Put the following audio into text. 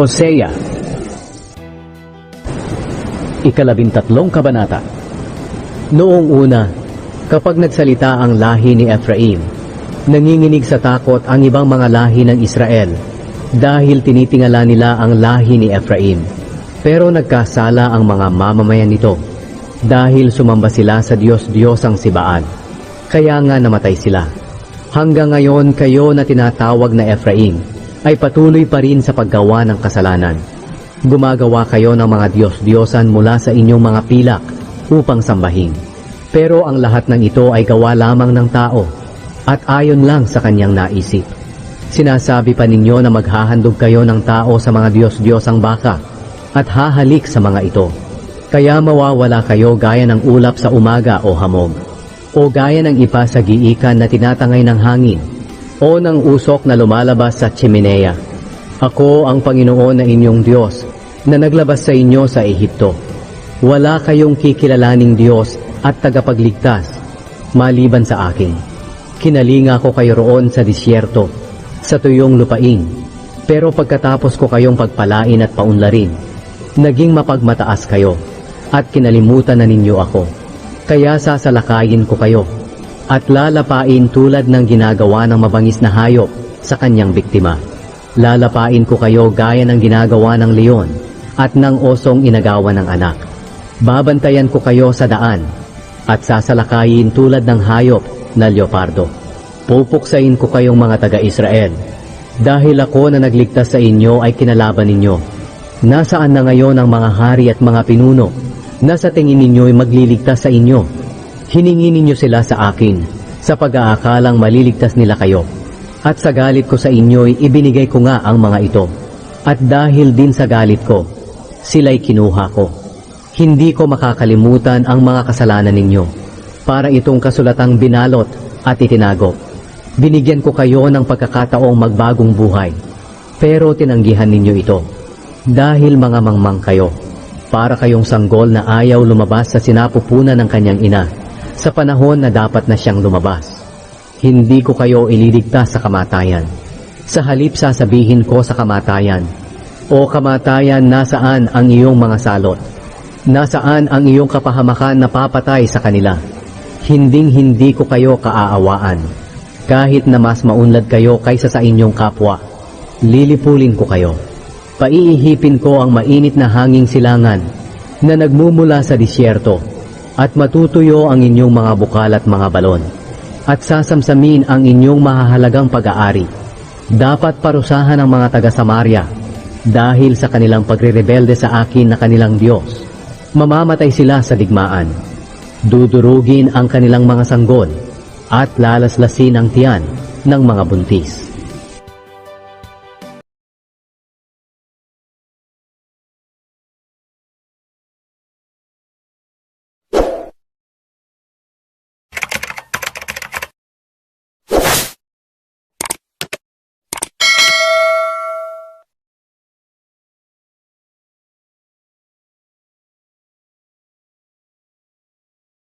Hosea Ikalabintatlong Kabanata Noong una, kapag nagsalita ang lahi ni Ephraim, nanginginig sa takot ang ibang mga lahi ng Israel dahil tinitingala nila ang lahi ni Ephraim. Pero nagkasala ang mga mamamayan nito dahil sumamba sila sa Diyos-Diyos ang Sibaan. Kaya nga namatay sila. Hanggang ngayon kayo na tinatawag na Ephraim ay patuloy pa rin sa paggawa ng kasalanan. Gumagawa kayo ng mga Diyos-Diyosan mula sa inyong mga pilak upang sambahin. Pero ang lahat ng ito ay gawa lamang ng tao at ayon lang sa kanyang naisip. Sinasabi pa ninyo na maghahandog kayo ng tao sa mga Diyos-Diyosang baka at hahalik sa mga ito. Kaya mawawala kayo gaya ng ulap sa umaga o hamog, o gaya ng ipa sa giikan na tinatangay ng hangin, o ng usok na lumalabas sa chimenea. Ako ang Panginoon na inyong Diyos, na naglabas sa inyo sa Ehipto. Wala kayong kikilalaning Diyos at tagapagligtas, maliban sa akin. Kinalinga ko kayo roon sa disyerto, sa tuyong lupain, pero pagkatapos ko kayong pagpalain at paunlarin, naging mapagmataas kayo, at kinalimutan na ninyo ako. Kaya sasalakayin ko kayo, at lalapain tulad ng ginagawa ng mabangis na hayop sa kanyang biktima. Lalapain ko kayo gaya ng ginagawa ng leon at ng osong inagawa ng anak. Babantayan ko kayo sa daan at sasalakayin tulad ng hayop na leopardo. Pupuksain ko kayong mga taga-Israel dahil ako na nagligtas sa inyo ay kinalaban ninyo. Nasaan na ngayon ang mga hari at mga pinuno na sa tingin ninyo ay magliligtas sa inyo? Hiningi ninyo sila sa akin sa pag-aakalang maliligtas nila kayo. At sa galit ko sa inyo'y ibinigay ko nga ang mga ito. At dahil din sa galit ko, sila'y kinuha ko. Hindi ko makakalimutan ang mga kasalanan ninyo. Para itong kasulatang binalot at itinago. Binigyan ko kayo ng pagkakataong magbagong buhay. Pero tinanggihan ninyo ito. Dahil mga mangmang kayo. Para kayong sanggol na ayaw lumabas sa sinapupunan ng kanyang ina sa panahon na dapat na siyang lumabas. Hindi ko kayo ililigtas sa kamatayan. Sa halip sasabihin ko sa kamatayan, O kamatayan, nasaan ang iyong mga salot? Nasaan ang iyong kapahamakan na papatay sa kanila? Hinding-hindi ko kayo kaaawaan. Kahit na mas maunlad kayo kaysa sa inyong kapwa, lilipulin ko kayo. Paiihipin ko ang mainit na hanging silangan na nagmumula sa disyerto at matutuyo ang inyong mga bukal at mga balon at sasamsamin ang inyong mahahalagang pag-aari. Dapat parusahan ang mga taga-Samaria dahil sa kanilang pagre-rebelde sa akin na kanilang Diyos. Mamamatay sila sa digmaan. Dudurugin ang kanilang mga sanggol at lalaslasin ang tiyan ng mga buntis.